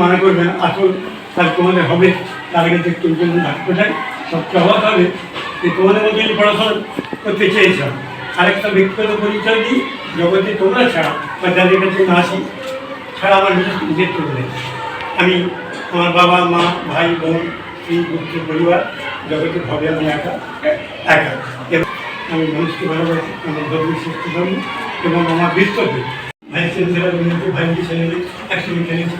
মনে করবে না আসল তার তোমাদের হবে, তার আগে দেখতে জন্য ডাক্তারটাই সবচেয়ে অবাক হবে। যে তোমাদের মধ্যে যদি পড়াশোনা করতে চেয়েছিলাম আরেকটা ব্যক্তিগত পরিচয় দিই, জগতে তোমরা ছাড়া বা যাদের কাছে না আসি, ছাড়া আমার নিজের চলে। আমি আমার বাবা, মা, ভাই, বোন এই গোষ্ঠী পরিবার, জগতে ভাবে আমি একা একা। এবং আমি মানুষকে ভালোবাসি, আমার ধর্ম শ্রেষ্ঠ ধর্ম, এবং আমার বিস্তব্য ভাই বিনতি ভাই ছেলে, একসঙ্গে খেলেছি।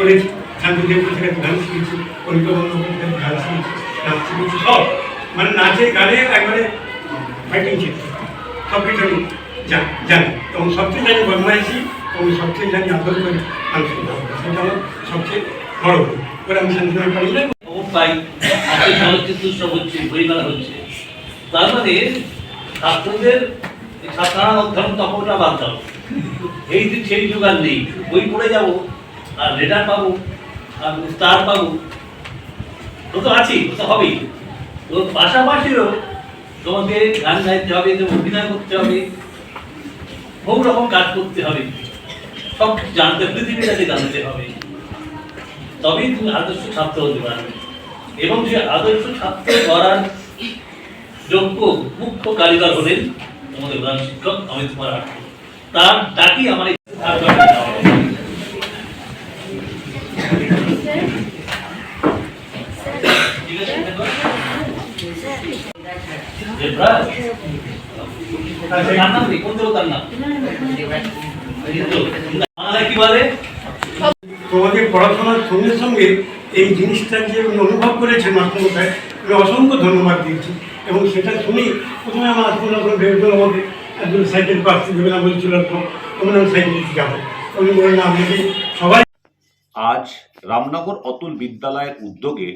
করেছি। শান্তিদেব থেকে গান শিখেছি পরিকল্পনা থেকে গান শিখেছি নাচ শিখেছি সব। মানে নাচে গানে একবারে ফাইটিং শিখছি সব কিছু আমি জানি এবং সবচেয়ে জানি বদমাইশি, এবং সবচেয়ে জানি আদর করি মানুষকে সেটা আমার সবচেয়ে বড়। করে আমি শান্তিদেব পারি না খবর পাই আজকে চলচ্চিত্র উৎসব হচ্ছে বইমেলা হচ্ছে। তার মানে ছাত্রদের ছাত্রায়ণ অধ্যয়ন তপনটা বাদ দাও। এই যে সেই যুগ আর নেই। বই পড়ে যাব। আর লেটার পাবো আর স্টার পাবো তো তো আছেই তো তো হবেই। তো পাশাপাশিও তোমাকে গান গাইতে হবে অভিনয় করতে হবে, বহু রকম কাজ করতে হবে। সব জানতে পৃথিবীটাকে জানতে হবে। তবেই তুমি আদর্শ ছাত্র হতে পারবে। এবং সে আদর্শ ছাত্র করার যোগ্য মুখ্য কারিগর হলেন আমাদের প্রধান শিক্ষক অমিত কুমার তার ডাকি আমার তোমাদের পড়াশোনার সঙ্গে সঙ্গে এই জিনিসটা যে অনুভব করেছেন মাস্টারমশাই, আমি অসংখ্য ধন্যবাদ দিচ্ছি এবং সেটা শুনি প্রথমে আমার আসলে যখন ভেবেছিল আমাকে একজন সাইকেল পাচ্ছি ভেবে না বলছিল তখন আমি সাইকেলে যাব। উনি বললেন আপনাকে সবাই আজ রামনগর অতুল বিদ্যালয়ের উদ্যোগে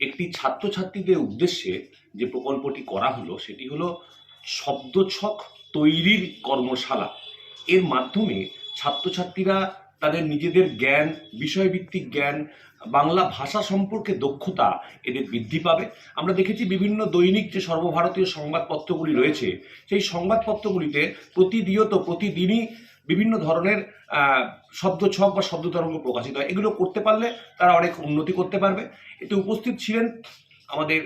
একটি ছাত্রছাত্রীদের উদ্দেশ্যে যে প্রকল্পটি করা হলো, সেটি হলো শব্দছক তৈরির কর্মশালা। এর মাধ্যমে ছাত্রছাত্রীরা তাদের নিজেদের জ্ঞান, বিষয়ভিত্তিক জ্ঞান, বাংলা ভাষা সম্পর্কে দক্ষতা এদের বৃদ্ধি পাবে। আমরা দেখেছি বিভিন্ন দৈনিক যে সর্বভারতীয় সংবাদপত্রগুলি রয়েছে, সেই সংবাদপত্রগুলিতে প্রতিনিয়ত প্রতিদিনই বিভিন্ন ধরনের আহ, শব্দছক বা শব্দ তরঙ্গ প্রকাশিত হয়। এগুলো করতে পারলে তারা অনেক উন্নতি করতে পারবে। এতে উপস্থিত ছিলেন আমাদের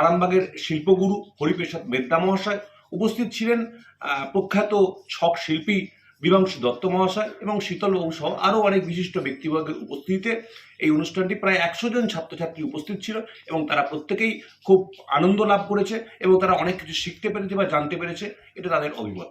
আরামবাগের শিল্পগুরু হরিপ্রসাদ মেদ্দা মহাশয়। উপস্থিত ছিলেন প্রখ্যাত ছক শিল্পী বিবাংশু দত্ত মহাশয় এবং শীতল বাবু সহ আরও অনেক বিশিষ্ট ব্যক্তিবর্গের উপস্থিতিতে এই অনুষ্ঠানটি প্রায় একশো জন ছাত্রছাত্রী উপস্থিত ছিল এবং তারা প্রত্যেকেই খুব আনন্দ লাভ করেছে এবং তারা অনেক কিছু শিখতে পেরেছে বা জানতে পেরেছে। এটা তাদের অভিমত।